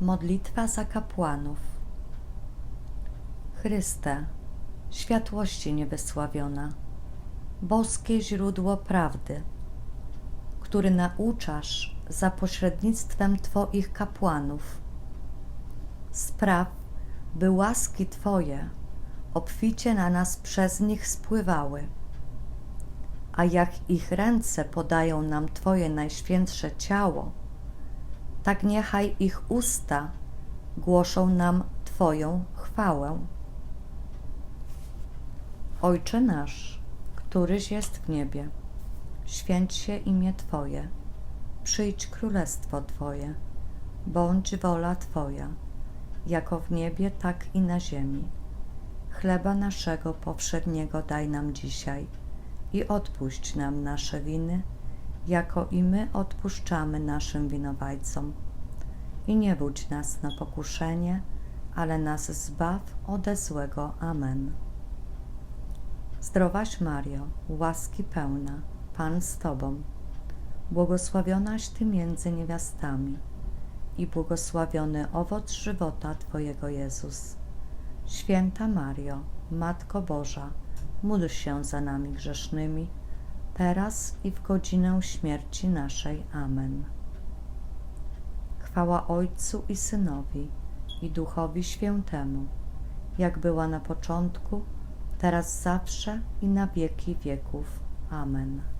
Modlitwa za kapłanów. Chryste, światłości niewysławiona, boskie źródło prawdy, który nauczasz za pośrednictwem Twoich kapłanów. Spraw, by łaski Twoje obficie na nas przez nich spływały. A jak ich ręce podają nam Twoje najświętsze ciało, tak niechaj ich usta głoszą nam Twoją chwałę. Ojcze nasz, któryś jest w niebie, święć się imię Twoje, przyjdź królestwo Twoje, bądź wola Twoja, jako w niebie, tak i na ziemi. Chleba naszego powszedniego daj nam dzisiaj i odpuść nam nasze winy, jako i my odpuszczamy naszym winowajcom. I nie wódź nas na pokuszenie, ale nas zbaw ode złego. Amen. Zdrowaś Mario, łaski pełna, Pan z Tobą, błogosławionaś Ty między niewiastami i błogosławiony owoc żywota Twojego Jezus. Święta Mario, Matko Boża, módl się za nami grzesznymi, teraz i w godzinę śmierci naszej. Amen. Chwała Ojcu i Synowi i Duchowi Świętemu, jak była na początku, teraz zawsze i na wieki wieków. Amen.